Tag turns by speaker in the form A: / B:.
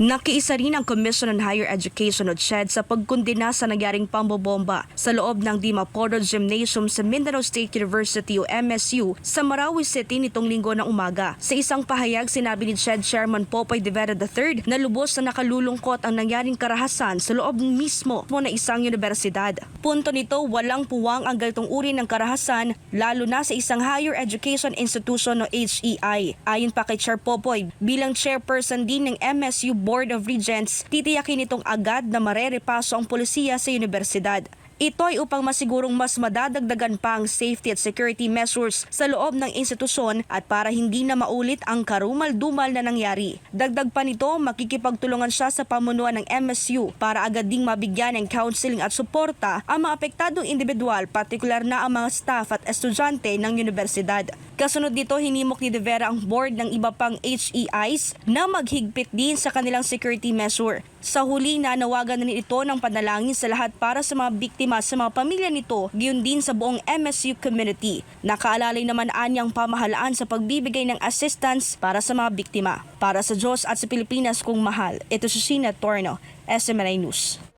A: Nakiisa rin ang Commission on Higher Education o CHED sa pagkundina sa nangyaring pambobomba sa loob ng Dimaporo Gymnasium sa Mindanao State University o MSU sa Marawi City nitong linggo ng umaga. Sa isang pahayag, sinabi ni CHED Chairman Popoy de Vera III na lubos na nakalulungkot ang nangyaring karahasan sa loob mismo mo na isang universidad. Punto nito, walang puwang ang ganitong uri ng karahasan lalo na sa isang higher education institution o HEI. Ayon pa kay Chair Popoy, bilang chairperson din ng MSU Board of Regents, titiyakin itong agad na marerepaso ang polisiya sa universidad. Ito ay upang masigurong mas madadagdagan pa ang safety at security measures sa loob ng institusyon at para hindi na maulit ang karumal-dumal na nangyari. Dagdag pa nito, makikipagtulungan siya sa pamunuan ng MSU para agad ding mabigyan ng counseling at suporta ang mga apektadong individual, partikular na ang mga staff at estudyante ng universidad. Kasunod dito, hinimok ni De Vera ang board ng iba pang HEIs na maghigpit din sa kanilang security measure. Sa huli, nanawagan na rin ito ng panalangin sa lahat para sa mga biktima sa mga pamilya nito, gayon din sa buong MSU community. Nakaalalay naman anyang pamahalaan sa pagbibigay ng assistance para sa mga biktima. Para sa Diyos at sa Pilipinas kung mahal, ito si Sina Torno, SMNI News.